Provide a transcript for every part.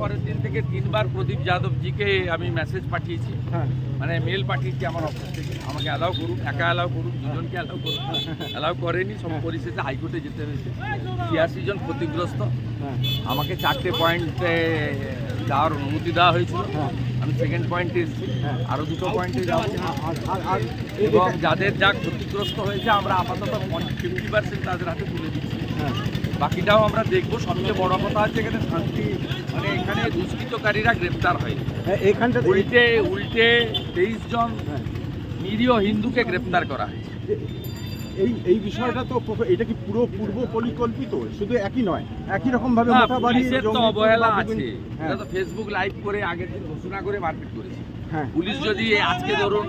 পরের দিন থেকে তিনবার প্রদীপ যাদবজিকে আমি মেসেজ পাঠিয়েছি। হ্যাঁ। মানে মেল পাঠিয়েছি আমার অফিস থেকে। আমাকে অ্যালাউ করুন একা অ্যালাউ করুন দুজনকে অ্যালাউ করুন অ্যালাউ করেনি সব পরিস্থিতি হাইকোর্টে যেতে হয়েছে। ছিয়াশি জন ক্ষতিগ্রস্ত। হ্যাঁ। আমাকে চারটে পয়েন্টে যাওয়ার অনুমতি দেওয়া হয়েছিল। হ্যাঁ। আমি সেকেন্ড পয়েন্টে এসেছি। হ্যাঁ। আরও দুটো পয়েন্টে যাব এবং যাদের যা ক্ষতিগ্রস্ত হয়েছে আমরা আপাতত ফিফটি পার্সেন্ট তাদের হাতে তুলে দিচ্ছি। হ্যাঁ। বাকিটাও আমরা দেখব। সবচেয়ে বড় কথা হচ্ছে এখানে শান্তি মানে এখানে দুষ্কৃতকারীরা গ্রেপ্তার হয়নি হ্যাঁ, এইখানটা উল্টে উল্টে তেইশ জন হ্যাঁ। নিরীহ হিন্দুকে গ্রেপ্তার করা হয়েছে। এ- এই এই বিষয়টা তো এটা কি পুরো পূর্ব পরিকল্পিত? শুধু একই নয় একই রকম ভাবে অবহেলা আছে। হ্যাঁ, এটা তো ফেসবুক লাইভ করে আগের দিন ঘোষণা করে মারপিট করেছে। হ্যাঁ। পুলিশ যদি আজকে ধরুন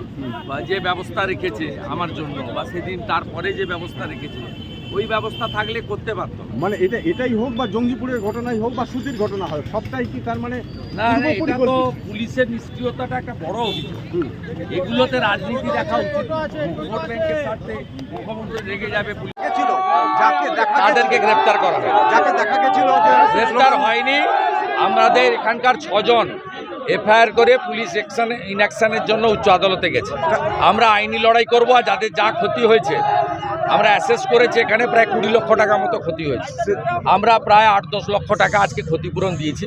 বা যে ব্যবস্থা রেখেছে আমার জন্য বা সেদিন তারপরে যে ব্যবস্থা রেখেছে ওই ব্যবস্থা থাকলে করতে পারতো। মানে এটা এটাই হোক বা জঙ্গিপুরের ঘটনাই হোক বা সুতির ঘটনা হয় সবটাই কি তার মানে না এটা তো পুলিশের নিষ্ক্রিয়তাটা একটা বড় অভিযোগ। এগুলোতে রাজনীতি দেখা উচিত ভোট ব্যাংকের স্বার্থে মুখ্যমন্ত্রী রেগে যাবে পুলিশ ছিল যাকে দেখা তাদেরকে গ্রেপ্তার করা হয়। যাকে দেখা গেছিল গ্রেপ্তার হয়নি। আমাদের এখানকার ছজন এফআইআর করে পুলিশ অ্যাকশন ইনঅ্যাকশনের জন্য উচ্চ আদালতে গেছে। আমরা আইনি লড়াই করব আর যাদের যা ক্ষতি হয়েছে আমরা অ্যাসেস করেছি এখানে প্রায় কুড়ি লক্ষ টাকা মতো ক্ষতি হয়েছে। আমরা প্রায় আট দশ লক্ষ টাকা আজকে ক্ষতিপূরণ দিয়েছি।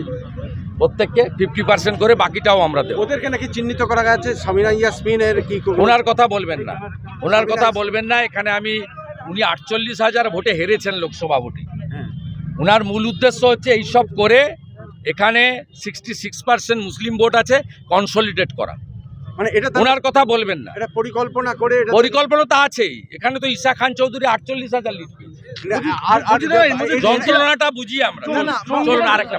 প্রত্যেককে ফিফটি পার্সেন্ট করে বাকিটাও আমরা দেবো। ওদেরকে নাকি চিহ্নিত করা গেছে? সামিনা ইয়াসমিনের কি ওনার কথা বলবেন না। ওনার কথা বলবেন না। এখানে আমি উনি আটচল্লিশ হাজার ভোটে হেরেছেন লোকসভা ভোটে। হ্যাঁ। ওনার মূল উদ্দেশ্য হচ্ছে এইসব করে এখানে সিক্সটি সিক্স পার্সেন্ট মুসলিম ভোট আছে কনসলিডেট করা মানে এটা ওনার কথা বলবেন না এটা পরিকল্পনা করে পরিকল্পনা তো আছেই এখানে তো ঈশা খান চৌধুরী আটচল্লিশ হাজার লিড পেয়েছে যন্ত্রণাটা বুঝি আমরা চলুন আরেকটা